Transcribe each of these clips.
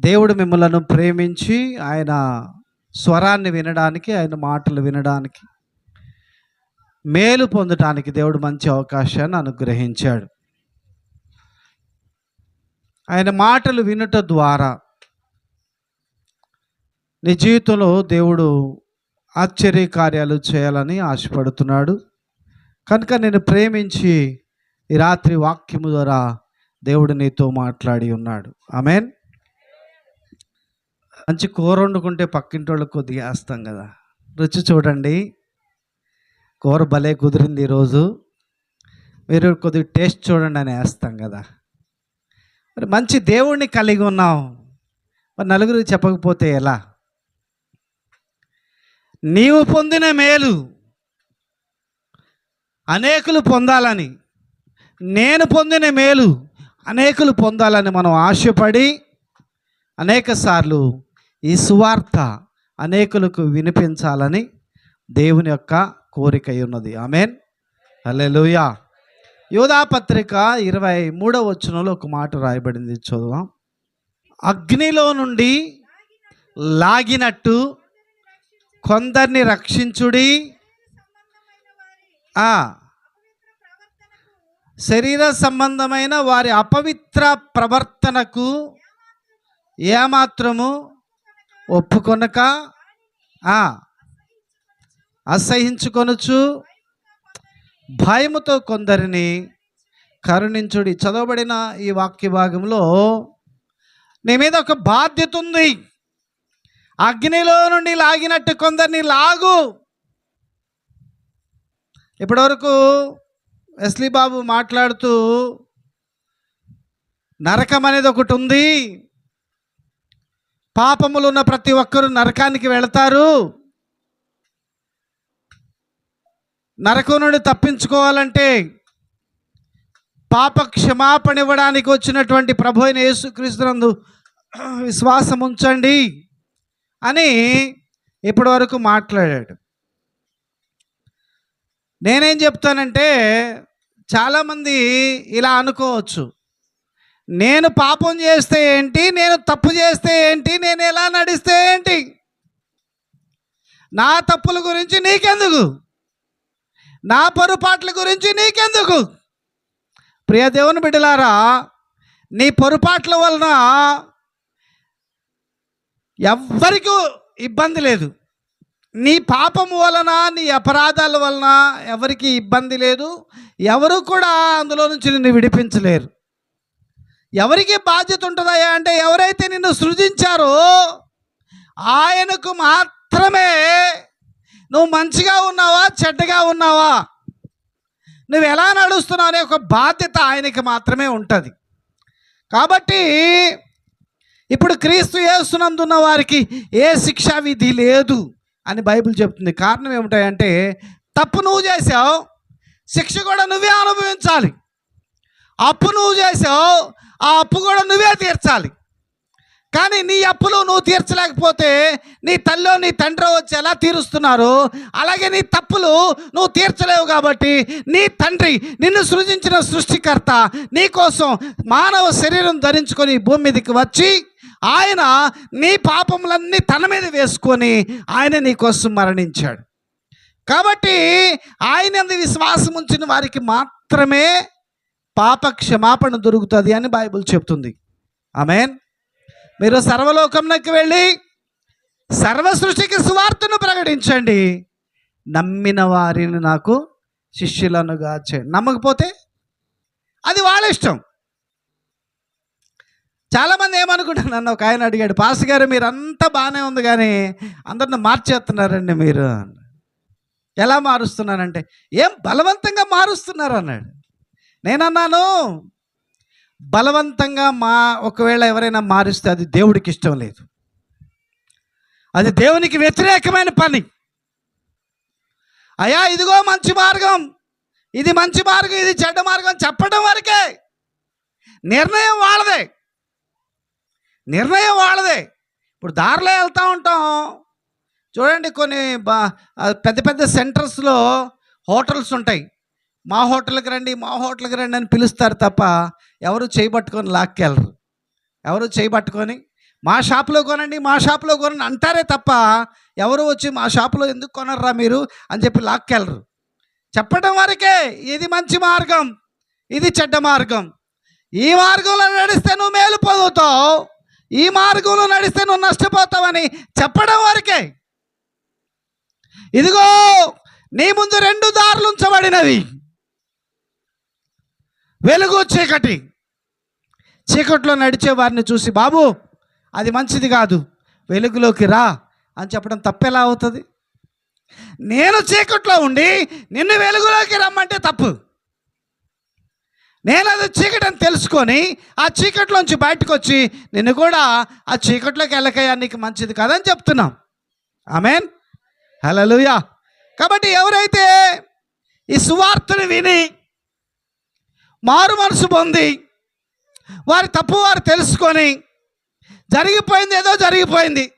దేవుడు మిమ్మలను ప్రేమించి ఆయన స్వరాన్ని వినడానికి ఆయన మాటలు వినడానికి మేలు పొందటానికి దేవుడు మంచి అవకాశాన్ని అనుగ్రహించాడు. ఆయన మాటలు వినుట ద్వారా నీ జీవితంలో దేవుడు ఆశ్చర్య కార్యాలు చేయాలని ఆశపడుతున్నాడు. కనుక నేను ప్రేమించి ఈ రాత్రి వాక్యము ద్వారా దేవుడు నీతో మాట్లాడి ఉన్నాడు. ఆమెన్. మంచి కూర వండుకుంటే పక్కింటి వాళ్ళకి కొద్దిగా వేస్తాం కదా. రుచి చూడండి. కూర భలే కుదిరింది ఈరోజు. మీరు కొద్దిగా టేస్ట్ చూడండి అని వేస్తాం కదా. మరి మంచి దేవుణ్ణి కలిగి ఉన్నాం. మరి నలుగురికి చెప్పకపోతే ఎలా? నీవు పొందిన మేలు అనేకులు పొందాలని. నేను పొందిన మేలు అనేకులు పొందాలని మనం ఆశపడి అనేక సార్లు ఈ సువార్త అనేకులకు వినిపించాలని దేవుని యొక్క కోరిక ఉన్నది. ఆమెన్. అల్లెలుయా యోధాపత్రిక ఇరవై మూడవ వచనంలో ఒక మాట రాయబడింది చదువు అగ్నిలో నుండి లాగినట్టు కొందరిని రక్షించుడి. శరీర సంబంధమైన వారి అపవిత్ర ప్రవర్తనకు ఏమాత్రము ఒప్పుకొనక ఆ, అసహించుకొనుచు భయముతో కొందరిని కరుణించుడి. చదవబడిన ఈ వాక్య భాగంలో నీ మీద ఒక బాధ్యత ఉంది. అగ్నిలో నుండి లాగినట్టు కొందరిని లాగు. ఇప్పటివరకు ఎస్లీ బాబు మాట్లాడుతూ నరకం అనేది ఒకటి ఉంది పాపములు ఉన్న ప్రతి ఒక్కరూ నరకానికి వెళతారు. నరకం నుండి తప్పించుకోవాలంటే పాప క్షమాపణ ఇవ్వడానికి వచ్చినటువంటి ప్రభు అయిన యేసుక్రీస్తునందు విశ్వాసం ఉంచండి అని ఇప్పటివరకు మాట్లాడాడు. నేనేం చెప్తానంటే చాలామంది ఇలా అనుకోవచ్చు. నేను పాపం చేస్తే ఏంటి? నేను తప్పు చేస్తే ఏంటి? నేను ఎలా నడిస్తే ఏంటి? నా తప్పుల గురించి నీకెందుకు? నా పొరపాట్ల గురించి నీకెందుకు? ప్రియ దేవుని బిడ్డలారా నీ పొరపాట్ల వలన ఎవ్వరికీ ఇబ్బంది లేదు. నీ పాపము వలన నీ అపరాధాల వలన ఎవరికి ఇబ్బంది లేదు. ఎవరు కూడా అందులో నుంచి నిన్ను విడిపించలేరు. ఎవరికి బాధ్యత ఉంటుందయ్యా అంటే ఎవరైతే నిన్ను సృజించారో ఆయనకు మాత్రమే నువ్వు మంచిగా ఉన్నావా చెడ్డగా ఉన్నావా? నువ్వు ఎలా నడుస్తున్నావు అనే ఒక బాధ్యత ఆయనకి మాత్రమే ఉంటుంది. కాబట్టి ఇప్పుడు క్రీస్తు చేస్తున్నందున్న వారికి ఏ శిక్షా విధి లేదు. అని బైబిల్ చెప్తుంది. కారణం ఏమిటంటే తప్పు నువ్వు చేసావు శిక్ష కూడా నువ్వే అనుభవించాలి. అప్పు నువ్వు చేసావు ఆ అప్పు కూడా నువ్వే తీర్చాలి. కానీ నీ అప్పులు నువ్వు తీర్చలేకపోతే నీ తల్లో నీ తండ్రి వచ్చి ఎలా తీరుస్తున్నారు? అలాగే నీ తప్పులు నువ్వు తీర్చలేవు కాబట్టి నీ తండ్రి నిన్ను సృజించిన సృష్టికర్త నీ కోసం మానవ శరీరం ధరించుకొని భూమి మీదకి వచ్చి ఆయన నీ పాపములన్నీ తన మీద వేసుకొని ఆయన నీకోసం మరణించాడు. కాబట్టి ఆయన విశ్వాసం ఉంచిన వారికి మాత్రమే పాప క్షమాపణ దొరుకుతుంది అని బైబిల్ చెప్తుంది. ఆమెన్. మీరు సర్వలోకంలోకి వెళ్ళి సర్వ సృష్టికి సువార్తను ప్రకటించండి. నమ్మిన వారిని నాకు శిష్యులనుగా చేయండి నమ్మకపోతే అది వాళ్ళ ఇష్టం. చాలామంది ఏమనుకుంటారు? నన్ను ఒక ఆయన అడిగాడు పాస్ గారు మీరు అంతా బాగానే ఉంది కానీ అందరిని మార్చేస్తున్నారండి మీరు. ఎలా మారుస్తున్నారంటే ఏం బలవంతంగా మారుస్తున్నారు? అన్నాడు. నేనన్నాను బలవంతంగా మా ఒకవేళ ఎవరైనా మారిస్తే అది దేవుడికి ఇష్టం లేదు. అది దేవునికి వ్యతిరేకమైన పని. అయ్యా ఇదిగో మంచి మార్గం. ఇది మంచి మార్గం ఇది చెడ్డ మార్గం చెప్పడం వరకే. నిర్ణయం వాళ్ళదే. నిర్ణయం వాళ్ళదే. ఇప్పుడు దారిలో వెళ్తూ ఉంటాం. చూడండి కొన్ని బా పెద్ద పెద్ద సెంటర్స్లో హోటల్స్ ఉంటాయి. మా హోటల్కి రండి మా హోటల్కి రండి అని పిలుస్తారు తప్ప ఎవరు చేయబట్టుకొని లాక్కెళ్ళరు. ఎవరు చేయబట్టుకొని మా షాప్లో కొనండి మా షాప్లో కొనండి అంటారే తప్ప ఎవరు వచ్చి మా షాప్లో ఎందుకు కొనర్రా మీరు అని చెప్పి లాక్కెళ్ళరు. చెప్పడం వరకే ఇది మంచి మార్గం ఇది చెడ్డ మార్గం. ఈ మార్గంలో నడిస్తే నువ్వు మేలు పొందుతావు. ఈ మార్గంలో నడిస్తే నువ్వు నష్టపోతావని చెప్పడం వరకే. ఇదిగో నీ ముందు రెండు దారులు ఉంచబడినవి. వెలుగు చీకటి. చీకట్లో నడిచే వారిని చూసి బాబు అది మంచిది కాదు. వెలుగులోకి రా అని చెప్పడం తప్పెలా అవుతుంది? నేను చీకట్లో ఉండి నిన్ను వెలుగులోకి రమ్మంటే తప్పు. నేను అది చీకటి అని తెలుసుకొని ఆ చీకట్లోంచి బయటకు వచ్చి నిన్ను కూడా ఆ చీకట్లోకి వెళ్ళకయ్యా నీకు మంచిది కదని చెప్తున్నాం. ఆమెన్. హలలుయా కాబట్టి ఎవరైతే ఈ సువార్తను విని మారు మనసు పొంది వారి తప్పు వారు తెలుసుకొని జరిగిపోయింది ఏదో జరిగిపోయింది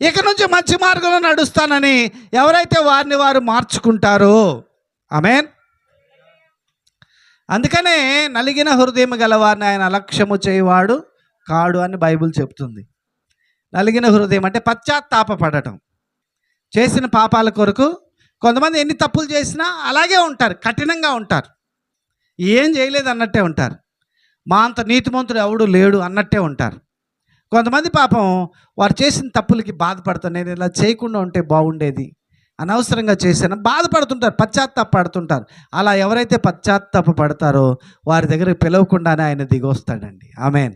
ఇక నుంచి మంచి మార్గంలో నడుస్తానని ఎవరైతే వారిని వారు మార్చుకుంటారో ఆమెన్. అందుకనే నలిగిన హృదయం గలవారిని ఆయన అలక్ష్యము చేయవాడు కాడు అని బైబిల్ చెప్తుంది. నలిగిన హృదయం అంటే పశ్చాత్తాపడటం చేసిన పాపాల కొరకు కొంతమంది ఎన్ని తప్పులు చేసినా అలాగే ఉంటారు కఠినంగా ఉంటారు. ఏం చేయలేదు అన్నట్టే ఉంటారు. మా అంత నీతిమంతుడు ఎవడు లేడు అన్నట్టే ఉంటారు. కొంతమంది పాపం వారు చేసిన తప్పులకి బాధపడతారు. నేను ఇలా చేయకుండా ఉంటే బాగుండేది. అనవసరంగా చేశాను. బాధపడుతుంటారు పశ్చాత్తాపడుతుంటారు. అలా ఎవరైతే పశ్చాత్తాప పడతారో వారి దగ్గర పిలవకుండానే ఆయన దిగొస్తాడండి. ఆమెన్.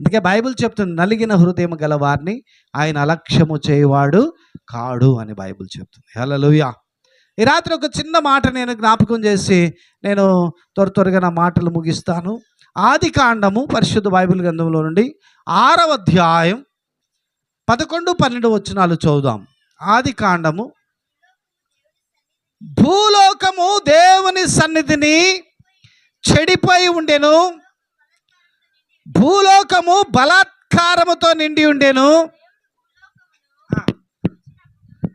అందుకే బైబిల్ చెప్తుంది నలిగిన హృదయం గల వారిని ఆయన అలక్ష్యము చేయవాడు కాడు అని బైబిల్ చెప్తుంది. హలోయా ఈ రాత్రి ఒక చిన్న మాట నేను జ్ఞాపకం చేసి నేను త్వర త్వరగా నా మాటలు ముగిస్తాను. ఆది కాండము పరిశుద్ధ బైబిల్ గ్రంథంలో నుండి ఆరవ అధ్యాయం పదకొండు పన్నెండు వచనాలు చదువుదాం. ఆది కాండము భూలోకము దేవుని సన్నిధిని చెడిపోయి ఉండెను. భూలోకము బలాత్కారముతో నిండి ఉండెను.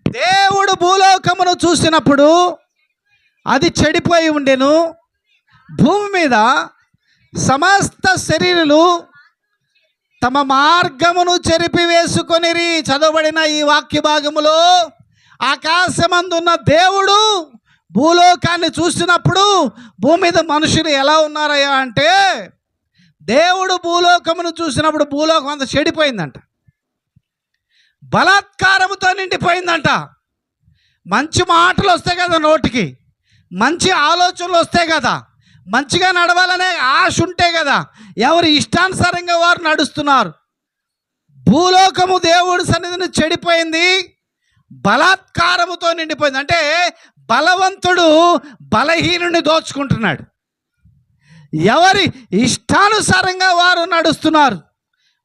దేవుడు భూలోకమును చూసినప్పుడు అది చెడిపోయి ఉండెను. భూమి మీద సమస్త శరీరులు తమ మార్గమును చెరిపివేసుకొనిరి చదవబడిన ఈ వాక్య భాగములో ఆకాశమందున్న దేవుడు భూలోకాన్ని చూసినప్పుడు భూమి మీద మనుషులు ఎలా ఉన్నారయ్యా అంటే దేవుడు భూలోకమును చూసినప్పుడు భూలోకం అంత చెడిపోయిందంట. బలాత్కారముతో నిండిపోయిందంట. మంచి మాటలు వస్తాయి కదా నోటికి. మంచి ఆలోచనలు వస్తాయి కదా. మంచిగా నడవాలనే ఆశ ఉంటే కదా ఎవరి ఇష్టానుసారంగా వారు నడుస్తున్నారు. భూలోకము దేవుడి సన్నిధిని చెడిపోయింది. బలాత్కారముతో నిండిపోయింది. అంటే బలవంతుడు బలహీనుని దోచుకుంటున్నాడు. ఎవరి ఇష్టానుసారంగా వారు నడుస్తున్నారు.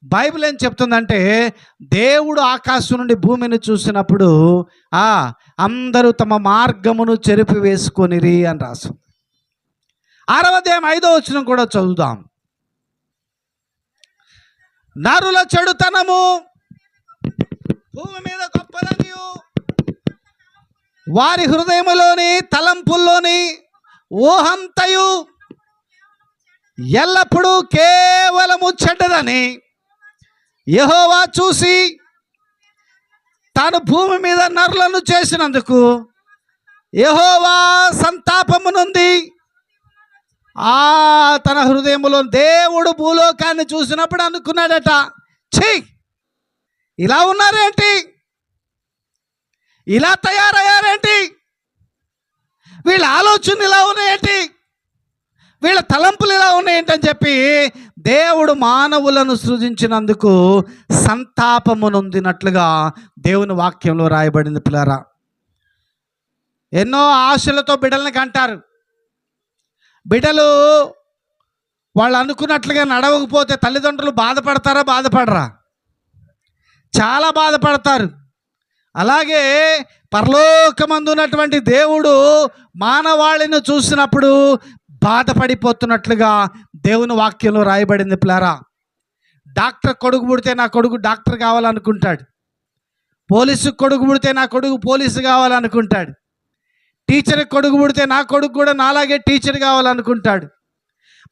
బైబిల్ ఏం చెప్తుందంటే దేవుడు ఆకాశం నుండి భూమిని చూసినప్పుడు ఆ అందరూ తమ మార్గమును చెరిపి వేసుకొనిరి అని రాసు అరవదేం ఐదో వచ్చిన కూడా చదువుదాం. నరుల చెడుతనము భూమి మీద గొప్పదనియు వారి హృదయములోని తలంపుల్లోని ఊహంతయు ఎల్లప్పుడూ కేవలము చెడ్డదని యహోవా చూసి తాను భూమి మీద నరులను చేసినందుకు యహోవా సంతాపము నుండి ఆ తన హృదయంలో దేవుడు భూలోకాన్ని చూసినప్పుడు అనుకున్నాడట. ఛీ! ఇలా ఉన్నారేంటి? ఇలా తయారయ్యారేంటి? వీళ్ళ ఆలోచనలు ఇలా ఉన్నాయేంటి? వీళ్ళ తలంపులు ఇలా ఉన్నాయేంటి అని చెప్పి దేవుడు మానవులను సృజించినందుకు సంతాపమునొందినట్లుగా దేవుని వాక్యంలో రాయబడింది పిల్లరా. ఎన్నో ఆశలతో బిడ్డల్ని కంటారు. బిడ్డలు వాళ్ళు అనుకున్నట్లుగా నడవకపోతే తల్లిదండ్రులు బాధపడతారా? బాధపడరా? చాలా బాధపడతారు. అలాగే పరలోకమందు ఉన్నటువంటి దేవుడు మానవాళిని చూసినప్పుడు బాధపడిపోతున్నట్లుగా దేవుని వాక్యంలో రాయబడింది పిల్లారా. డాక్టర్ కొడుకు పుడితే నా కొడుకు డాక్టర్ కావాలనుకుంటాడు. పోలీసు కొడుకు పుడితే నా కొడుకు పోలీసు కావాలనుకుంటాడు. టీచర్ కొడుకు పుడితే నా కొడుకు కూడా నాలాగే టీచర్ కావాలనుకుంటాడు.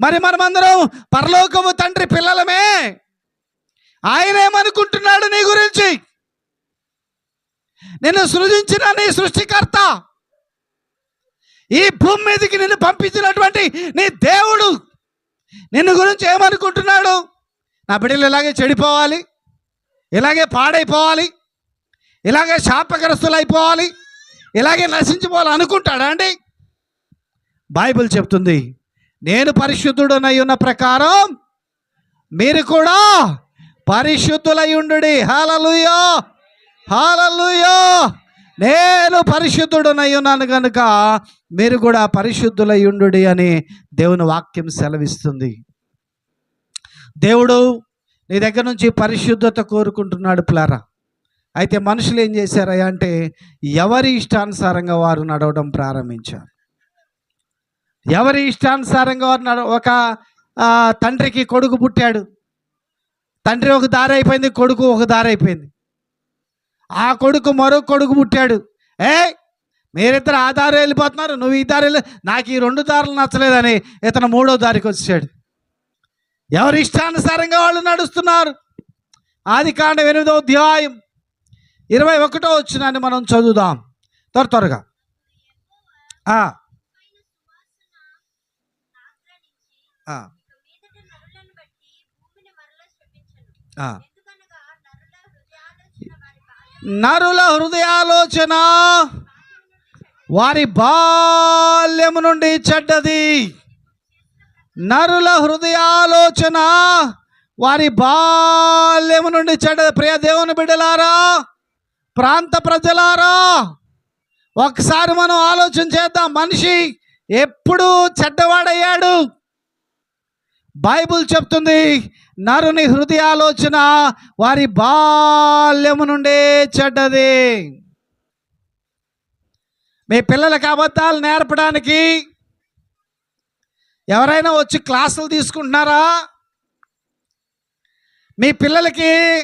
మరి మనమందరం పరలోకము తండ్రి పిల్లలమే. ఆయన ఏమనుకుంటున్నాడు నీ గురించి? నిన్ను సృజించిన నీ సృష్టికర్త. ఈ భూమి మీదకి నిన్ను పంపించినటువంటి నీ దేవుడు నిన్ను గురించి ఏమనుకుంటున్నాడు? నా బిడ్డలు ఇలాగే చెడిపోవాలి ఇలాగే పాడైపోవాలి ఇలాగే శాపగ్రస్తులు అయిపోవాలి ఇలాగే నశించిపోవాలి అనుకుంటాడా అండి? బైబిల్ చెప్తుంది నేను పరిశుద్ధుడనై ఉన్న ప్రకారం మీరు కూడా పరిశుద్ధులై హాలలుయో హాలలుయో నేను పరిశుద్ధుడనై ఉన్నాను కనుక మీరు కూడా పరిశుద్ధులై అని దేవుని వాక్యం సెలవిస్తుంది. దేవుడు నీ దగ్గర నుంచి పరిశుద్ధత కోరుకుంటున్నాడు ప్లారా అయితే మనుషులు ఏం చేశారయ్యా అంటే ఎవరి ఇష్టానుసారంగా వారు నడవడం ప్రారంభించారు. ఎవరి ఇష్టానుసారంగా వారు నడ ఒక తండ్రికి కొడుకు పుట్టాడు. తండ్రి ఒక దారి అయిపోయింది కొడుకు ఒక దారి అయిపోయింది. ఆ కొడుకు మరో కొడుకు పుట్టాడు. ఏ? మీరిద్దరు ఆ దారి వెళ్ళిపోతున్నారు నువ్వు ఈ దారి వెళ్ళి నాకు ఈ రెండు దారులు నచ్చలేదని ఇతను మూడో దారికి వచ్చాడు. ఎవరి ఇష్టానుసారంగా వాళ్ళు నడుస్తున్నారు? ఆది కాండం ఎనిమిదో అధ్యాయం ఇరవై ఒకటో వచ్చినాన్ని మనం చదువుదాం. త్వర త్వరగా. ఆ, ఆ, ఆ. నరుల హృదయాలోచన వారి బాల్యము నుండి చెడ్డది. నరుల హృదయాలోచన వారి బాల్యము నుండి చెడ్డది. ప్రియ దేవుని బిడ్డలారా ప్రాంత ప్రజలారా ఒకసారి మనం ఆలోచన చేద్దాం. మనిషి ఎప్పుడు చెడ్డవాడయ్యాడు. బైబుల్ చెప్తుంది నరుని హృదయాలోచన వారి బాల్యము నుండే చెడ్డది. మీ పిల్లలకి అబద్ధాలు నేర్పడానికి ఎవరైనా వచ్చి క్లాసులు తీసుకుంటున్నారా? మీ పిల్లలకి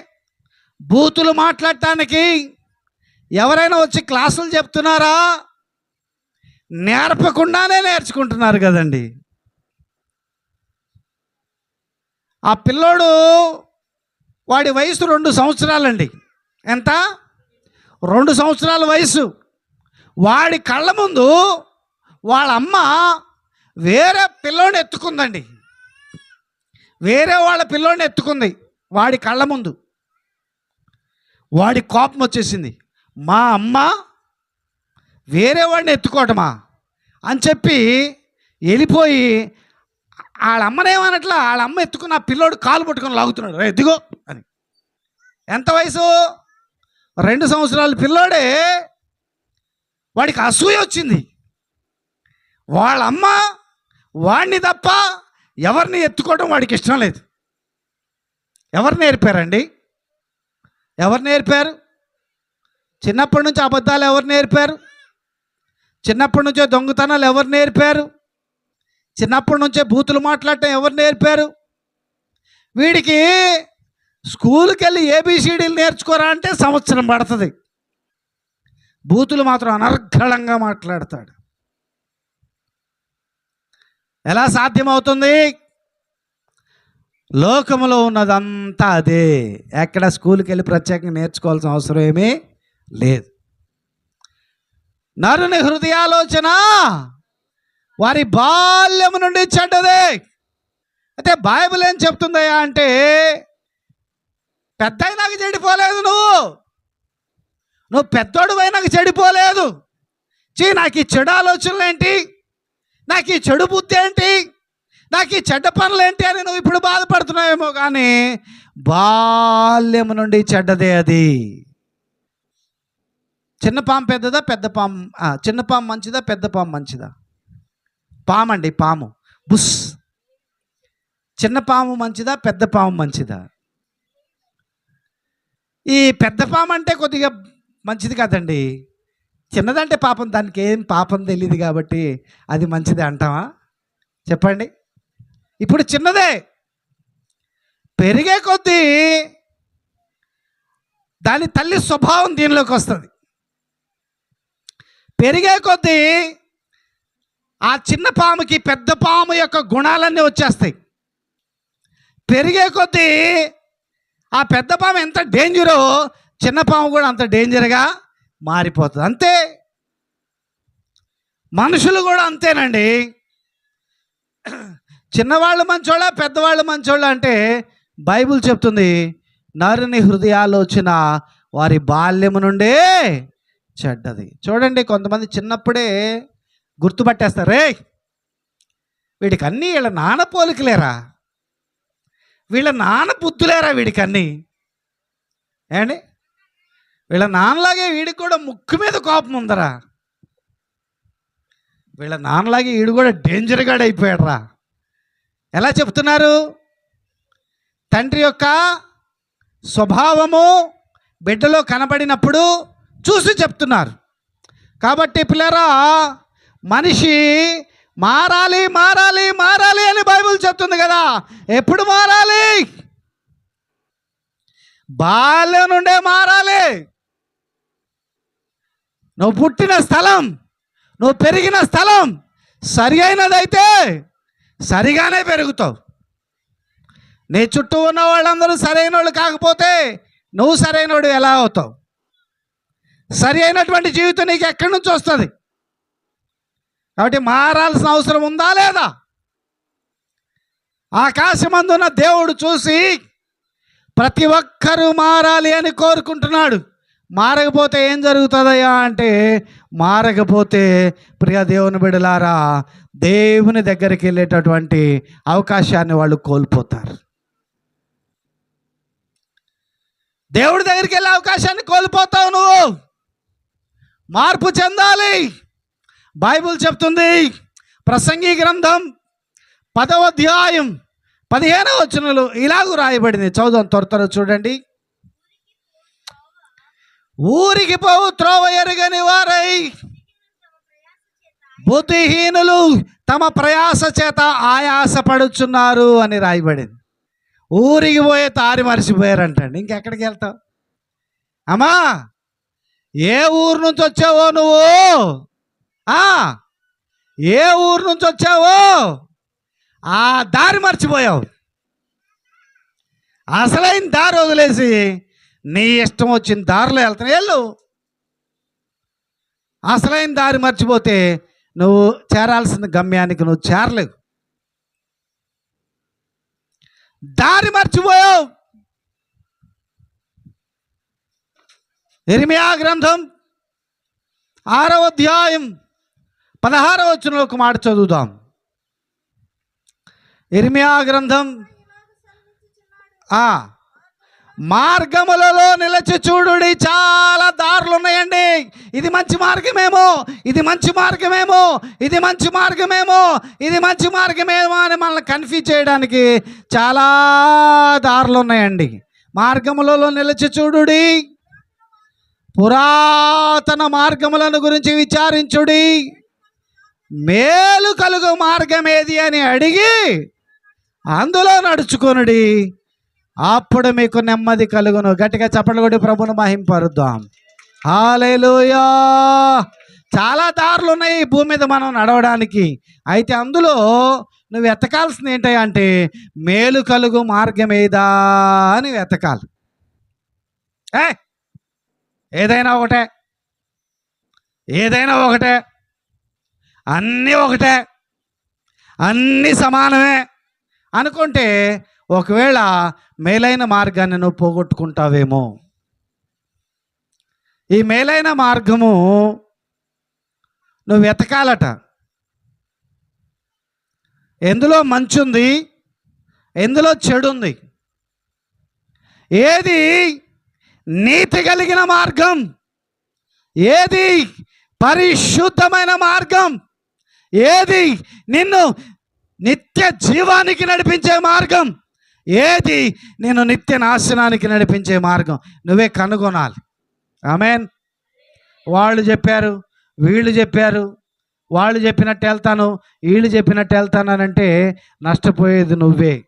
బూతులు మాట్లాడటానికి ఎవరైనా వచ్చి క్లాసులు చెప్తున్నారా? నేర్పకుండానే నేర్చుకుంటున్నారు కదండి. ఆ పిల్లోడు వాడి వయసు రెండు సంవత్సరాలండి. ఎంత? రెండు సంవత్సరాల వయసు. వాడి కళ్ళ ముందు వాళ్ళ అమ్మ వేరే పిల్లోడిని ఎత్తుకుందండి. వేరే వాళ్ళ పిల్లోడిని ఎత్తుకుంది వాడి కళ్ళ ముందు. వాడి కోపం వచ్చేసింది. మా అమ్మ వేరే వాడిని ఎత్తుకోవటమా అని చెప్పి వెళ్ళిపోయి వాళ్ళ అమ్మనేమనట్లా వాళ్ళ అమ్మ ఎత్తుకుని ఆ పిల్లోడు కాలు పట్టుకొని లాగుతున్నాడు. రే ఎదిగో అని. ఎంత వయసు? రెండు సంవత్సరాల పిల్లోడే. వాడికి అసూయ వచ్చింది. వాళ్ళ అమ్మ వాడిని తప్ప ఎవరిని ఎత్తుకోవడం వాడికి ఇష్టం లేదు. ఎవరు నేర్పారండి? ఎవరు నేర్పారు? చిన్నప్పటి నుంచి అబద్ధాలు ఎవరు నేర్పారు? చిన్నప్పటి నుంచే దొంగతనాలు ఎవరు నేర్పారు? చిన్నప్పటి నుంచే బూతులు మాట్లాడటం ఎవరు నేర్పారు? వీడికి స్కూల్కి వెళ్ళి ఏబిసిడీలు నేర్చుకోరా అంటే సంవత్సరం పడుతుంది. బూతులు మాత్రం అనర్ఘడంగా మాట్లాడతాడు. ఎలా సాధ్యమవుతుంది? లోకములో ఉన్నదంతా అదే. ఎక్కడ స్కూల్కి వెళ్ళి ప్రత్యేకంగా నేర్చుకోవాల్సిన అవసరం ఏమీ లేదు. నరుని హృదయాలోచన వారి బాల్యము నుండి చెడ్డదే. అయితే బైబిల్ ఏం చెప్తుందయ్యా అంటే పెద్ద అయినాక చెడిపోలేదు నువ్వు. నువ్వు పెద్దోడు అయినాక చెడిపోలేదు. చీ నాకు ఈ చెడు ఆలోచనలు ఏంటి? నాకు ఈ చెడు బుద్ధి ఏంటి? నాకు ఈ చెడ్డ పనులు ఏంటి అని నువ్వు ఇప్పుడు బాధపడుతున్నావేమో కానీ బాల్యము నుండి చెడ్డదే అది. చిన్న పాము పెద్దదా పెద్ద పాము చిన్న పాము మంచిదా పెద్ద పాము మంచిదా? పాము అండి పాము. బుస్. చిన్న పాము మంచిదా పెద్ద పాము మంచిదా? ఈ పెద్ద పాము అంటే కొద్దిగా మంచిది కాదండి. చిన్నదంటే పాపం దానికి ఏం పాపం తెలియదు కాబట్టి అది మంచిది అంటావా? చెప్పండి. ఇప్పుడు చిన్నదే. పెరిగే కొద్దీ దాని తల్లి స్వభావం దీనిలోకి వస్తుంది. పెరిగే కొద్దీ ఆ చిన్న పాముకి పెద్ద పాము యొక్క గుణాలన్నీ వచ్చేస్తాయి. పెరిగే కొద్దీ ఆ పెద్ద పాము ఎంత డేంజరో చిన్న పాము కూడా అంత డేంజర్గా మారిపోతుంది. అంతే. మనుషులు కూడా అంతేనండి. చిన్నవాళ్ళు మంచోళ్ళ పెద్దవాళ్ళు మంచోళ్ళ అంటే బైబిల్ చెప్తుంది నరుని హృదయాలోచన వారి బాల్యము నుండే చెడ్డది. చూడండి కొంతమంది చిన్నప్పుడే గుర్తుపట్టేస్తారు రే వీడికి అన్నీ వీళ్ళ నాన్న పోలికలేరా? వీళ్ళ నాన్న బుద్ధులేరా వీడికి అన్నీ ఏండి వీళ్ళ నాన్నలాగే వీడికి కూడా ముక్కు మీద కోపం ఉందరా? వీళ్ళ నాన్నలాగే వీడు కూడా డేంజర్గా అయిపోయాడురా. ఎలా చెప్తున్నారు? తండ్రి యొక్క స్వభావము బిడ్డలో కనబడినప్పుడు చూసి చెప్తున్నారు. కాబట్టి పిల్లరా మనిషి మారాలి మారాలి మారాలి అని బైబిల్ చెప్తుంది కదా. ఎప్పుడు మారాలి? బాల్యం నుండే మారాలి. నువ్వు పుట్టిన స్థలం నువ్వు పెరిగిన స్థలం సరి అయినదైతే సరిగానే పెరుగుతావు. నీ చుట్టూ ఉన్న వాళ్ళందరూ సరైన వాళ్ళు కాకపోతే నువ్వు సరైనడు ఎలా అవుతావు? సరి అయినటువంటి జీవితం నీకు ఎక్కడి నుంచి వస్తుంది? కాబట్టి మారాల్సిన అవసరం ఉందా లేదా? ఆకాశమందున్న దేవుడు చూసి ప్రతి ఒక్కరూ మారాలి అని కోరుకుంటున్నాడు. మారకపోతే ఏం జరుగుతుందయ్యా అంటే మారకపోతే ప్రియ దేవుని బిడలారా దేవుని దగ్గరికి వెళ్ళేటటువంటి అవకాశాన్ని వాళ్ళు కోల్పోతారు. దేవుడి దగ్గరికి వెళ్ళే అవకాశాన్ని కోల్పోతావు నువ్వు. మార్పు చెందాలి. బైబిల్ చెప్తుంది. ప్రసంగి గ్రంథం పదవ అధ్యాయం పదిహేనవ వచనంలో ఇలాగూ రాయబడింది. చదువు త్వర త్వర చూడండి. ఊరికి పోవు త్రోవ ఎరుగని వారై. బుద్ధిహీనులు తమ ప్రయాస చేత ఆయాసపడుచున్నారు అని రాయబడింది. ఊరికి పోయే తారి మరిచిపోయారంటండి. ఇంకెక్కడికి వెళ్తావు? అమ్మా ఏ ఊరు నుంచి వచ్చావో నువ్వు? ఏ ఊరు నుంచి వచ్చావో? ఆ దారి మర్చిపోయావు. అసలైన దారి వదిలేసి నీ ఇష్టం వచ్చిన దారిలో వెళ్తున్నావు వెళ్ళు. అసలైన దారి మర్చిపోతే నువ్వు చేరాల్సిన గమ్యానికి నువ్వు చేరలేవు. దారి మర్చిపోయావు. ఇరిమియా గ్రంథం ఆరవ అధ్యాయం పదహారవ వచనంలో ఒక మాట చదువుదాం. ఎరిమియా గ్రంథం మార్గములలో నిలిచి చూడుడి చాలా దారులు ఉన్నాయండి. ఇది మంచి మార్గమేమో ఇది మంచి మార్గమేమో ఇది మంచి మార్గమేమో ఇది మంచి మార్గమేమో అని మనల్ని కన్ఫ్యూజ్ చేయడానికి చాలా దారులు ఉన్నాయండి. మార్గములలో నిలిచి చూడుడి పురాతన మార్గములను గురించి విచారించుడి. మేలు కలుగు మార్గం ఏది అని అడిగి అందులో నడుచుకొనుడి. అప్పుడు మీకు నెమ్మది కలుగును. గట్టిగా చప్పట్లు కొట్టి ప్రభును మహింపరుద్దాం. హాలేలుయా చాలా దారులు ఉన్నాయి ఈ భూమి మీద మనం నడవడానికి. అయితే అందులో నువ్వు వెతకాల్సింది ఏంటంటే మేలు కలుగు మార్గం ఏదా అని వెతకాలి. ఏ ఏదైనా ఒకటే. ఏదైనా ఒకటే. అన్నీ ఒకటే. అన్నీ సమానమే. అనుకుంటే ఒకవేళ మేలైన మార్గాన్ని నువ్వు పోగొట్టుకుంటావేమో. ఈ మేలైన మార్గము నువ్వు వెతకాలట. ఎందులో మంచి ఉంది ఎందులో చెడు ఉంది ఏది నీతి కలిగిన మార్గం? ఏది పరిశుద్ధమైన మార్గం? ఏది నిన్ను నిత్య జీవానికి నడిపించే మార్గం? ఏది నేను నిత్య నాశనానికి నడిపించే మార్గం? నువ్వే కనుగొనాలి. ఆమెన్. వాళ్ళు చెప్పారు వీళ్ళు చెప్పారు వాళ్ళు చెప్పినట్టు వెళ్తాను వీళ్ళు చెప్పినట్టు వెళ్తానంటే నష్టపోయేది నువ్వే.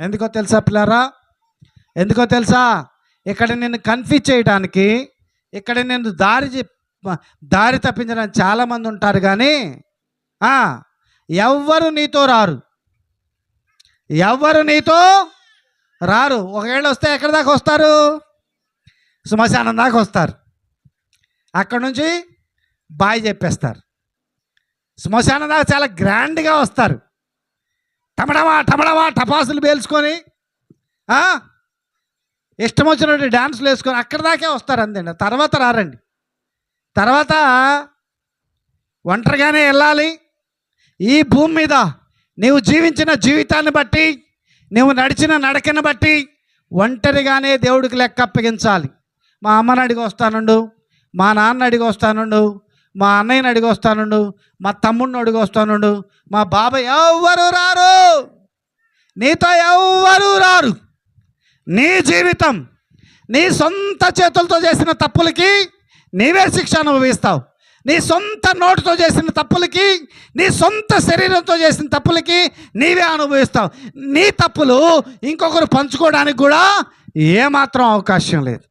ఎందుకో తెలుసా పిల్లారా? ఎందుకో తెలుసా? ఇక్కడ నిన్ను కన్ఫ్యూజ్ చేయడానికి ఇక్కడ నేను దారి చెప్- దారి తప్పించడానికి చాలామంది ఉంటారు కానీ ఎవ్వరు నీతో రారు. ఎవ్వరు నీతో రారు. ఒకవేళ వస్తే ఎక్కడి దాకా వస్తారు? శ్మశానం దాకా వస్తారు. అక్కడ నుంచి బాయ్ చెప్పేస్తారు. శ్మశానం దాకా చాలా గ్రాండ్గా వస్తారు. టమడమా టమడమా టపాసులు పేల్చుకొని ఇష్టం వచ్చినట్టు డ్యాన్సులు వేసుకొని అక్కడి దాకే వస్తారు అందండి తర్వాత రారండి. తర్వాత ఒంటరిగానే వెళ్ళాలి. ఈ భూమి మీద నీవు జీవించిన జీవితాన్ని బట్టి నువ్వు నడిచిన నడకను బట్టి ఒంటరిగానే దేవుడికి లెక్క అప్పగించాలి. మా అమ్మని అడిగి వస్తానుండు మా నాన్న అడిగి వస్తానుండు మా అన్నయ్యని అడిగి వస్తానుండు మా తమ్ముడిని అడిగి వస్తానుండు మా బాబాయ్ ఎవ్వరు రారు. నీతో ఎవ్వరు రారు. నీ జీవితం నీ సొంత చేతులతో చేసిన తప్పులకి నీవే శిక్ష అనుభవిస్తావు. నీ సొంత నోటితో చేసిన తప్పులకి నీ సొంత శరీరంతో చేసిన తప్పులకి నీవే అనుభవిస్తావు. నీ తప్పులు ఇంకొకరు పంచుకోవడానికి కూడా ఏమాత్రం అవకాశం లేదు.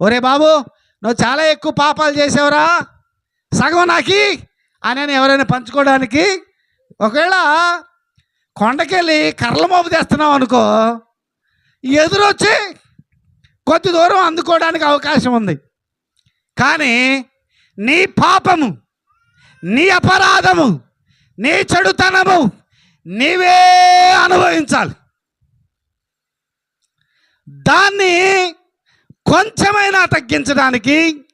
ఒరే బాబు నువ్వు చాలా ఎక్కువ పాపాలు చేసావురా? సగం నాకి అని అని ఎవరైనా పంచుకోవడానికి? ఒకవేళ కొండకెళ్ళి కర్రల మోపు తెస్తున్నావు అనుకో ఎదురొచ్చి కొద్ది దూరం అందుకోవడానికి అవకాశం ఉంది. కానీ నీ పాపము నీ అపరాధము నీ చెడుతనము నీవే అనుభవించాలి. దాన్ని కొంచెమైనా తగ్గించడానికి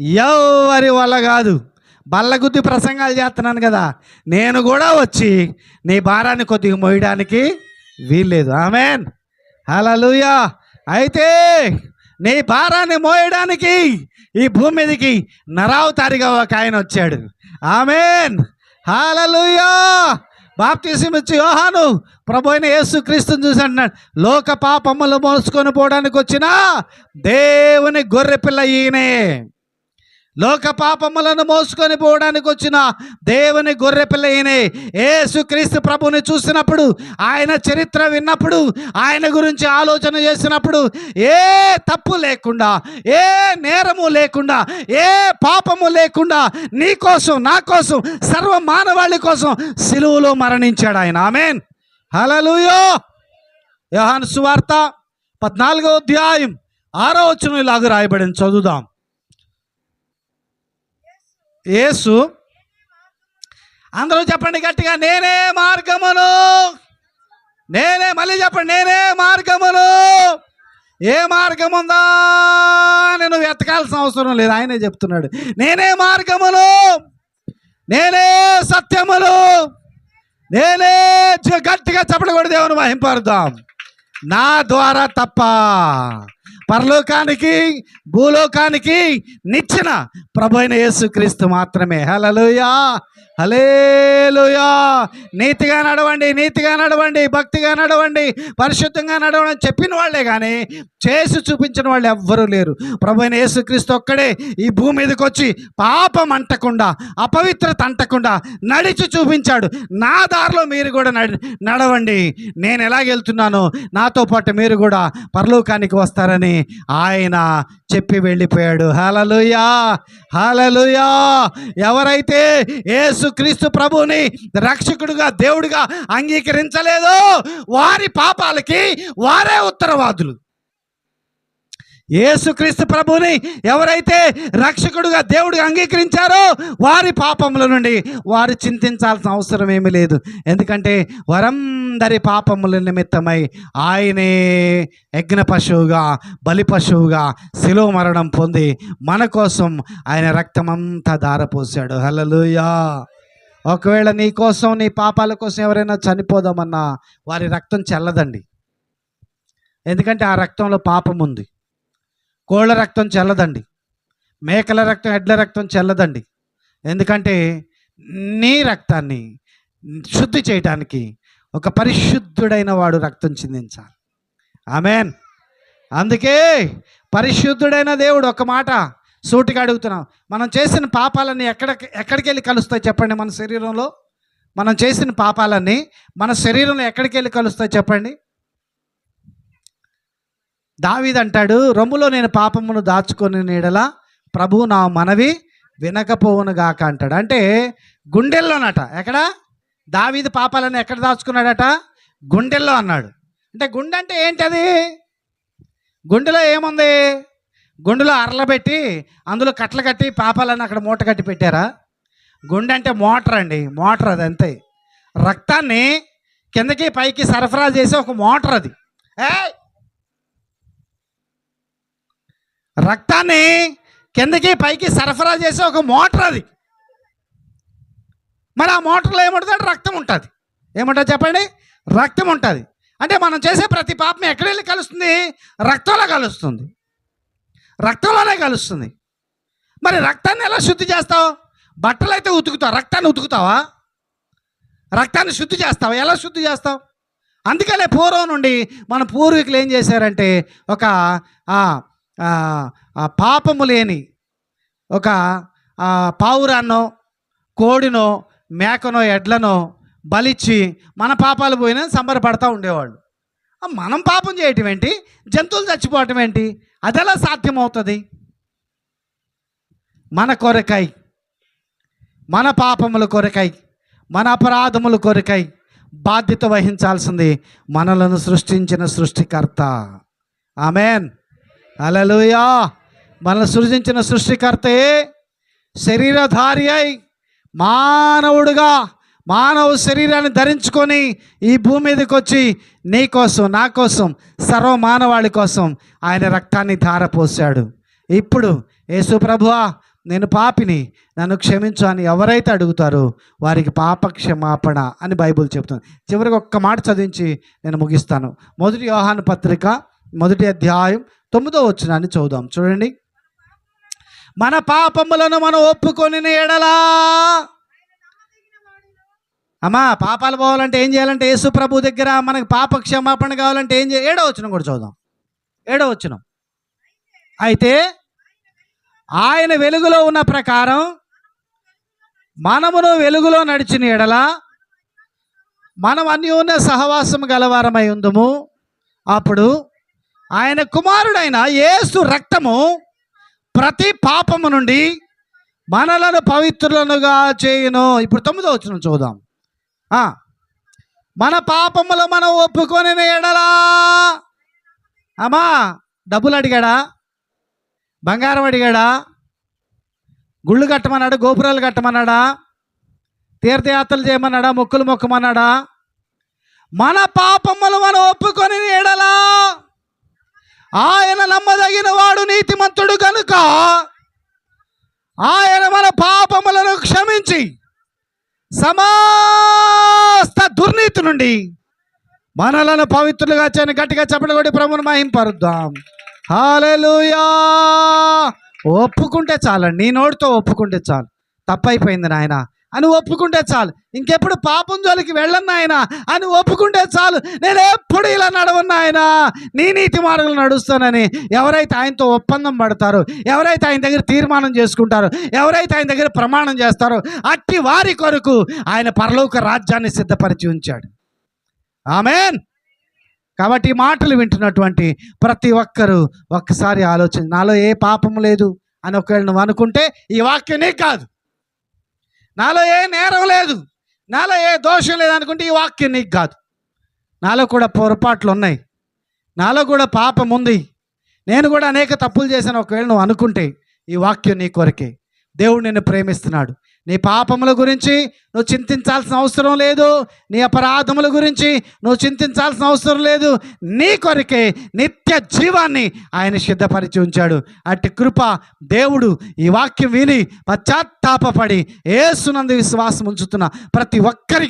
ఎవరి వల్ల కాదు. బల్లగుద్ది ప్రసంగాలు చేస్తున్నాను కదా నేను కూడా వచ్చి నీ భారాన్ని కొద్దిగా మోయడానికి వీల్లేదు. ఆమెన్. హల్లెలూయా. అయితే నీ భారాన్ని మోయడానికి ఈ భూమి మీదకి నరావతారిగా ఒక ఆయన వచ్చాడు. ఆమెన్. హాలలుయా బాప్తీసం ఇచ్చి యోహాను ప్రభు అయిన యేసు క్రీస్తుని చూసి అంటున్నాడు. లోక పాపములు మోసుకొని పోవడానికి వచ్చిన దేవుని గొర్రె పిల్ల ఈయనే. లోక పాపములను మోసుకొని పోవడానికి వచ్చిన దేవుని గొర్రె పిల్ల ఏసుక్రీస్తు ప్రభుని చూసినప్పుడు ఆయన చరిత్ర విన్నప్పుడు ఆయన గురించి ఆలోచన చేసినప్పుడు ఏ తప్పు లేకుండా ఏ నేరము లేకుండా ఏ పాపము లేకుండా నీ కోసం నా కోసం సర్వ మానవాళి కోసం సిలువలో మరణించాడు ఆయన. ఆమెన్. హలలుయో యోహాను సువార్త పద్నాలుగో అధ్యాయం ఆరో వచ్చిన ఇలాగ రాయబడింది. చదువుదాం. యేసు. అందరూ చెప్పండి గట్టిగా నేనే మార్గమును. నేనే మళ్ళీ చెప్పండి నేనే మార్గమును. ఏ మార్గం ఉందా నేను వెతకాల్సిన అవసరం లేదు ఆయనే చెప్తున్నాడు. నేనే మార్గమును. నేనే సత్యములు నేనే జ- గట్టిగా చెప్పకూడదు దేవుని మహింపరుద్దాం. నా ద్వారా తప్ప పరలోకానికి భూలోకానికి నిచ్చిన ప్రభు అయిన యేసుక్రీస్తు మాత్రమే. హలలుయా హలేలుయా నీతిగా నడవండి నీతిగా నడవండి భక్తిగా నడవండి పరిశుద్ధంగా నడవండి అని చెప్పిన వాళ్ళే కానీ చేసి చూపించిన వాళ్ళు ఎవ్వరూ లేరు. ప్రభు అయిన యేసుక్రీస్తు ఒక్కడే ఈ భూమి మీదకి వచ్చి పాపం అంటకుండా అపవిత్రత అంటకుండా నడిచి చూపించాడు. నా దారిలో మీరు కూడా నడ నడవండి. నేను ఎలాగెళ్తున్నానో నాతో పాటు మీరు కూడా పరలోకానికి వస్తారని ఆయన చెప్పి వెళ్ళిపోయాడు. హలలుయా హలలుయా ఎవరైతే యేసుక్రీస్తు ప్రభువుని రక్షకుడుగా దేవుడిగా అంగీకరించలేదు. వారి పాపాలకి వారే ఉత్తరవాదులు. యేసుక్రీస్తు ప్రభుని ఎవరైతే రక్షకుడుగా దేవుడిగా అంగీకరించారో వారి పాపముల నుండి వారు చింతించాల్సిన అవసరం ఏమీ లేదు. ఎందుకంటే వరందరి పాపముల నిమిత్తమై ఆయనే యజ్ఞ పశువుగా బలి పశువుగా శిలువ మరణం పొంది మన కోసం ఆయన రక్తమంతా ధారపోసాడు హలలుయా ఒకవేళ నీ కోసం నీ పాపాల కోసం ఎవరైనా చనిపోదామన్నా వారి రక్తం చెల్లదండి. ఎందుకంటే ఆ రక్తంలో పాపం ఉంది. కోళ్ళ రక్తం చెల్లదండి. మేకల రక్తం ఎడ్ల రక్తం చెల్లదండి. ఎందుకంటే నీ రక్తాన్ని శుద్ధి చేయటానికి ఒక పరిశుద్ధుడైన వాడు రక్తం చిందించాలి. ఆమెన్. అందుకే పరిశుద్ధుడైన దేవుడు ఒక మాట సూటిగా అడుగుతున్నాం. మనం చేసిన పాపాలన్నీ ఎక్కడ ఎక్కడికి వెళ్ళి కలుస్తాయి చెప్పండి మన శరీరంలో? మనం చేసిన పాపాలన్నీ మన శరీరంలో ఎక్కడికి వెళ్ళి కలుస్తాయి చెప్పండి? దావీదంటాడు రొమ్ములో నేను పాపమును దాచుకొని నీడల ప్రభు నా మనవి వినకపోవును గాక అంటాడు. అంటే గుండెల్లోనట. ఎక్కడ? దావీది పాపాలను ఎక్కడ దాచుకున్నాడట? గుండెల్లో అన్నాడు. అంటే గుండె అంటే ఏంటది? గుండెలో ఏముంది? గుండెలో అరలబెట్టి అందులో కట్టలు కట్టి పాపాలని అక్కడ మూట కట్టి పెట్టారా? గుండె అంటే మోటార్ అండి మోటార్ అది అంతే. రక్తాన్ని కిందకి పైకి సరఫరా చేసే ఒక మోటార్ అది. ఏ రక్తాన్ని కిందకి పైకి సరఫరా చేసే ఒక మోటార్ అది. మరి ఆ మోటార్లో ఏముంటుంది రక్తం ఉంటుంది. ఏముంటుంది చెప్పండి? రక్తం ఉంటుంది. అంటే మనం చేసే ప్రతి పాపం ఎక్కడ వెళ్ళి కలుస్తుంది? రక్తంలో కలుస్తుంది. రక్తంలోనే కలుస్తుంది. మరి రక్తాన్ని ఎలా శుద్ధి చేస్తావు? బట్టలు అయితే ఉతుకుతావు. రక్తాన్ని ఉతుకుతావా? రక్తాన్ని శుద్ధి చేస్తావా? ఎలా శుద్ధి చేస్తావు? అందుకనే పూర్వం నుండి మన పూర్వీకులు ఏం చేశారంటే ఒక పాపము లేని ఒక పావురాన్నో కోడినో మేకనో ఎడ్లనో బలిచ్చి మన పాపాలు పోయినా సంబరపడతా ఉండేవాళ్ళు. మనం పాపం చేయటం ఏంటి? జంతువులు చచ్చిపోవటం ఏంటి? అదెలా సాధ్యమవుతుంది? మన కొరకై మన పాపముల కొరకై మన అపరాధముల కొరకై బాధ్యత వహించాల్సింది మనలను సృష్టించిన సృష్టికర్త. ఆమెన్. అలలుయా మనల్ని సృజించిన సృష్టికర్తయే శరీరధారి అయి మానవుడుగా మానవ శరీరాన్ని ధరించుకొని ఈ భూమి మీదకి వచ్చి నీ కోసం నా కోసం సర్వ మానవాళి కోసం ఆయన రక్తాన్ని ధారపోశాడు. ఇప్పుడు యేసు ప్రభువా నేను పాపిని నన్ను క్షమించు అని ఎవరైతే అడుగుతారో వారికి పాప క్షమాపణ అని బైబుల్ చెప్తుంది. చివరికి ఒక్క మాట చదివించి నేను ముగిస్తాను. మొదటి యోహాను పత్రిక మొదటి అధ్యాయం తొమ్మిదో వచ్చినాన్ని చదువుదాం. చూడండి. మన పాపములను మనం ఒప్పుకొని ఎడలా అమ్మా పాపాలు పోవాలంటే ఏం చేయాలంటే యేసు ప్రభు దగ్గర మనకు పాప క్షమాపణ కావాలంటే ఏం చేయాలి ఏడో వచ్చిన కూడా చూద్దాం. ఏడో వచ్చిన అయితే ఆయన వెలుగులో ఉన్న ప్రకారం మనమును వెలుగులో నడిచిన ఎడల మనం అన్యోన్య సహవాసం గలవారమై ఉందము. అప్పుడు ఆయన కుమారుడైన యేసు రక్తము ప్రతి పాపము నుండి మనలను పవిత్రులనుగా చేయను. ఇప్పుడు తొమ్మిదో వచ్చిన చూద్దాం. మన పాపములు మనం ఒప్పుకొని ఎడలా. అమ్మా డబ్బులు అడిగాడా? బంగారం అడిగాడా? గుళ్ళు కట్టమన్నాడా? గోపురాలు కట్టమన్నాడా? తీర్థయాత్రలు చేయమన్నాడా? మొక్కులు మొక్కమన్నాడా? మన పాపములు మనం ఒప్పుకొని ఎడలా. ఆయన నమ్మదగిన వాడు నీతిమంతుడు కనుక ఆయన మన పాపములను క్షమించి సమస్త దుర్నీతి నుండి మనలను పవిత్రులుగా చేయని గట్టిగా చెప్పడం కూడా ప్రభుని మహింపరుద్దాం. హాలెలూయా ఒప్పుకుంటే చాలండి నీ నోటితో ఒప్పుకుంటే చాలు. తప్పైపోయింది నాయన. అని ఒప్పుకుంటే చాలు. ఇంకెప్పుడు పాపం జోలికి వెళ్ళను నాయన అని ఒప్పుకుంటే చాలు. నేను ఎప్పుడు ఇలా నడవను నాయన. నీ నీతి మార్గంలో నడుస్తానని ఎవరైతే ఆయనతో ఒప్పందం పడతారో ఎవరైతే ఆయన దగ్గర తీర్మానం చేసుకుంటారో ఎవరైతే ఆయన దగ్గర ప్రమాణం చేస్తారో అట్టి వారి కొరకు ఆయన పరలోక రాజ్యాన్ని సిద్ధపరిచి ఉంచాడు. ఆమెన్. కాబట్టి ఈ మాటలు వింటున్నటువంటి ప్రతి ఒక్కరూ ఒక్కసారి ఆలోచన నాలో ఏ పాపం లేదు అని ఒకవేళ నువ్వు అనుకుంటే ఈ వాక్యం కాదు. నాలో ఏ నేరం లేదు. నాలో ఏ దోషం లేదు అనుకుంటే ఈ వాక్యం నీకు కాదు. నాలో కూడా పొరపాట్లు ఉన్నాయి. నాలో కూడా పాపం ఉంది. నేను కూడా అనేక తప్పులు చేశాను. ఒకవేళ నువ్వు అనుకుంటే ఈ వాక్యం నీ కొరకే. దేవుడు నిన్ను ప్రేమిస్తున్నాడు. నీ పాపముల గురించి నువ్వు చింతించాల్సిన అవసరం లేదు. నీ అపరాధముల గురించి నువ్వు చింతించాల్సిన అవసరం లేదు. నీ కొరకే నిత్య జీవాన్ని ఆయన సిద్ధపరిచి ఉంచాడు. అట్టి కృప దేవుడు ఈ వాక్యం విని పశ్చాత్తాపపడి ఏసునందు విశ్వాసం ఉంచుతున్న ప్రతి ఒక్కరికి